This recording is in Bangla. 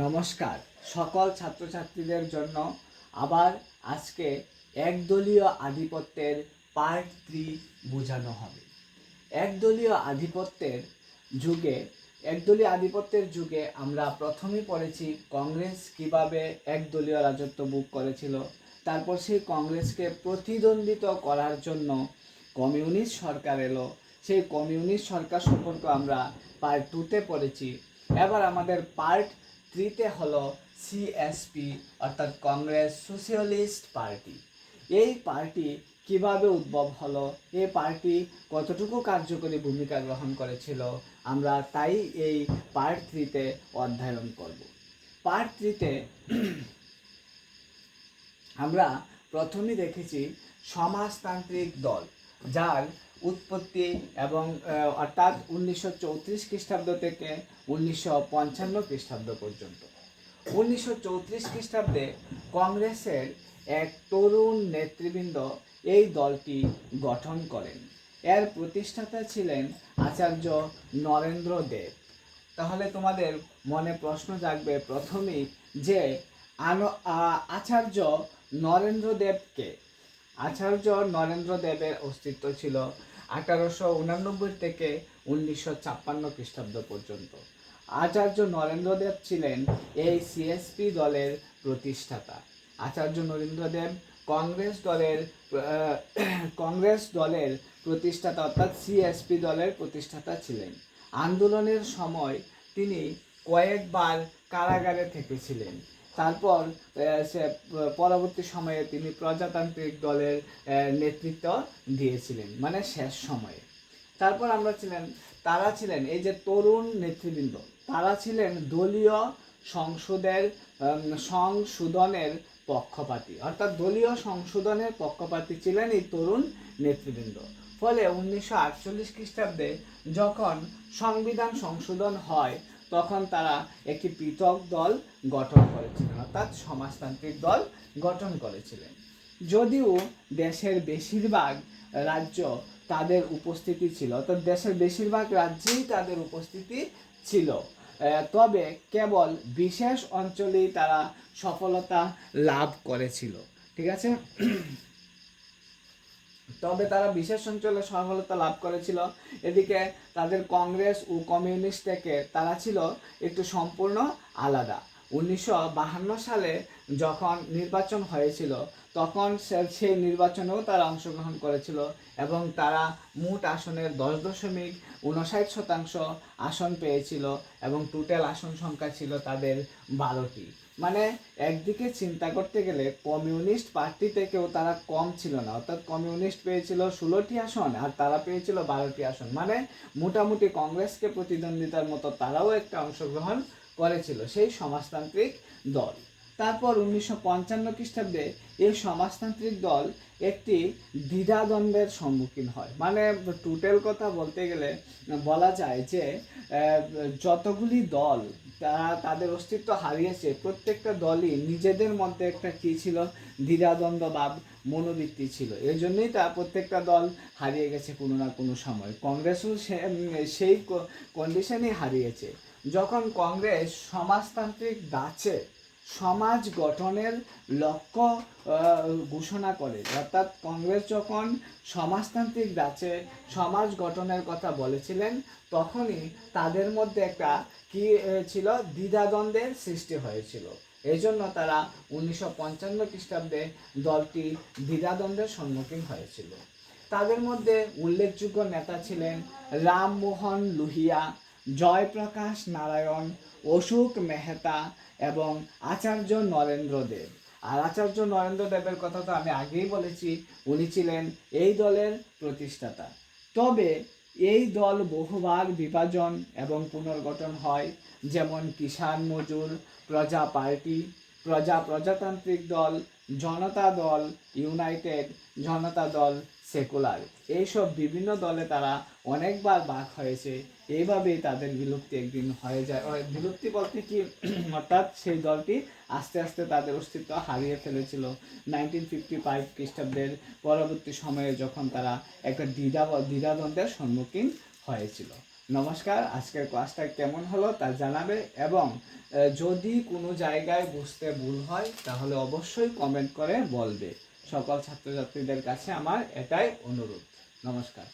নমস্কার। সকল ছাত্রছাত্রীদের জন্য আবার আজকে একদলীয় আধিপত্যের পার্ট থ্রি বোঝানো হবে। একদলীয় আধিপত্যের যুগে, একদলীয় আধিপত্যের যুগে আমরা প্রথমেই পড়েছি কংগ্রেস কীভাবে একদলীয় রাজত্ব বুক করেছিল। তারপর সেই কংগ্রেসকে প্রতিদ্বন্দ্বিত করার জন্য কমিউনিস্ট সরকার এলো। সেই কমিউনিস্ট সরকার সম্পর্কে আমরা পার্ট টুতে পড়েছি। এবার আমাদের পার্ট থ্রিতে হলো সিএসপি অর্থাৎ কংগ্রেস সোশ্যালিস্ট পার্টি। এই পার্টি কীভাবে উদ্ভব হলো? এই পার্টি কতটুকু কার্যকরী ভূমিকা গ্রহণ করেছিল? আমরা তাই এই পার্ট থ্রিতে অধ্যয়ন করব। পার্ট থ্রিতে আমরা প্রথমে দেখেছি সমাজতান্ত্রিক দল, যার উৎপত্তি এবং অর্থাৎ উনিশশো চৌত্রিশ খ্রিস্টাব্দ থেকে উনিশশো পঞ্চান্ন খ্রিস্টাব্দ পর্যন্ত। উনিশশো চৌত্রিশ খ্রিস্টাব্দে কংগ্রেসের এক তরুণ নেতৃবৃন্দ এই দলটি গঠন করেন। এর প্রতিষ্ঠাতা ছিলেন আচার্য নরেন্দ্র দেব। তাহলে তোমাদের মনে প্রশ্ন জাগবে প্রথমেই যে আচার্য নরেন্দ্র দেবকে, আচার্য নরেন্দ্র দেবের অস্তিত্ব ছিল আঠারোশো উনানব্বই থেকে উনিশশো ছাপ্পান্ন খ্রিস্টাব্দ পর্যন্ত। আচার্য নরেন্দ্র দেব ছিলেন এই সিএসপি দলের প্রতিষ্ঠাতা। আচার্য নরেন্দ্র দেব কংগ্রেস দলের কংগ্রেস দলের প্রতিষ্ঠাতা অর্থাৎ সিএসপি দলের প্রতিষ্ঠাতা ছিলেন। আন্দোলনের সময় তিনি কয়েকবার কারাগারে থেকেছিলেন। তারপর সে পরবর্তী সময়ে তিনি প্রজাতান্ত্রিক দলের নেতৃত্ব দিয়েছিলেন মানে শেষ সময়ে। তারপর আমরা ছিলেন, তারা ছিলেন, এই যে তরুণ নেতৃবৃন্দ, তারা ছিলেন দলীয় সংসদের সংশোধনের পক্ষপাতী, অর্থাৎ দলীয় সংশোধনের পক্ষপাতী ছিলেন এই তরুণ নেতৃবৃন্দ। ফলে উনিশশো আটচল্লিশ খ্রিস্টাব্দে যখন সংবিধান সংশোধন হয় তখন তারা একটি পৃথক দল গঠন করেছিলেন অর্থাৎ সমাজতান্ত্রিক দল গঠন করেছিলেন। যদিও দেশের বেশিরভাগ রাজ্য তাদের উপস্থিতি ছিল, অর্থাৎ দেশের বেশিরভাগ রাজ্যেই তাদের উপস্থিতি ছিল। তবে কেবল বিশেষ অঞ্চলেই তারা সফলতা লাভ করেছিল। ঠিক আছে? তবে তারা বিশেষ অঞ্চলে সফলতা লাভ করেছিল। এদিকে তাদের কংগ্রেস ও কমিউনিস্ট থেকে তারা ছিল একটু সম্পূর্ণ আলাদা। উনিশশো সালে যখন নির্বাচন হয়েছিল, তখন সেই নির্বাচনেও তারা অংশগ্রহণ করেছিল এবং তারা মোট আসনের দশ দশমিক উনষাট শতাংশ আসন পেয়েছিল এবং টোটাল আসন সংখ্যা ছিল তাদের বারোটি। মানে একদিকে চিন্তা করতে গেলে কমিউনিস্ট পার্টি থেকেও তারা কম ছিল না। অর্থাৎ কমিউনিস্ট পেয়েছিল ষোলোটি আসন আর তারা পেয়েছিল বারোটি আসন। মানে মোটামুটি কংগ্রেসকে প্রতিদ্বন্দ্বিতার মতো তারাও একটা অংশগ্রহণ করেছিল সেই সমাজতান্ত্রিক দল। তারপর উনিশশো পঞ্চান্ন খ্রিস্টাব্দে এই সমাজতান্ত্রিক দল একটি দ্বিধাদ্বন্দ্বের সম্মুখীন হয়। মানে টোটাল কথা বলতে গেলে বলা যায় যে যতগুলি দল তারা তাদের অস্তিত্ব হারিয়েছে, প্রত্যেকটা দলই নিজেদের মধ্যে একটা কী ছিল? দ্বিধাদ্বন্দ্ব ভাব মনোবৃত্তি ছিল। এই জন্যই তা প্রত্যেকটা দল হারিয়ে গেছে কোনো না কোনো সময়। কংগ্রেসও সেই কন্ডিশনই হারিয়েছে। যখন কংগ্রেস সমাজতান্ত্রিক ধাঁচে সমাজ গঠনের লক্ষ্য ঘোষণা করে। অর্থাৎ কংগ্রেস যখন সমাজতান্ত্রিক ধাঁচে সমাজ গঠনের কথা বলেছিলেন, তখনই তাদের মধ্যে একটা কি ছিল, দ্বিধাদ্বন্দ্বের সৃষ্টি হয়েছিল। এই জন্য তারা উনিশশো পঞ্চান্ন খ্রিস্টাব্দে দলটি দ্বিধাদ্বন্দ্বের সম্মুখীন হয়েছিল। তাদের মধ্যে উল্লেখযোগ্য নেতা ছিলেন রামমোহন লুহিয়া। জয়প্রকাশ, নারায়ণ, অশোক মেহতা এবং আচার্য নরেন্দ্র দেব। আর আচার্য নরেন্দ্র দেবের কথা তো আমি আগেই বলেছি, উনি ছিলেন এই দলের প্রতিষ্ঠাতা। তবে এই দল বহুবার বিভাজন এবং পুনর্গঠন হয়, যেমন কিষাণ মজুর, প্রজা পার্টি প্রজা প্রজাতান্ত্রিক দল, জনতা দল, ইউনাইটেড, জনতা দল, সেকুলার। এইসব বিভিন্ন দলে তারা অনেকবার ভাগ হয়েছে। এইভাবেই তাদের বিলুপ্তি একদিন হয়ে যায়। বিলুপ্তি বলতে কি? অর্থাৎ সেই দলটি আস্তে আস্তে তাদের অস্তিত্ব হারিয়ে ফেলেছিল। নাইনটিন ফিফটি ফাইভ খ্রিস্টাব্দের পরবর্তী সময়ে যখন তারা একটা দ্বিধা, দ্বিধাদ্বন্দ্বের সম্মুখীন হয়েছিল। নমস্কার, আজকের ক্লাসটা কেমন হলো তা জানাবে এবং যদি কোনো জায়গায় বুঝতে ভুল হয়, তাহলে অবশ্যই কমেন্ট করে বলবে। সকল ছাত্রছাত্রীদের কাছে আমার এটাই অনুরোধ। নমস্কার।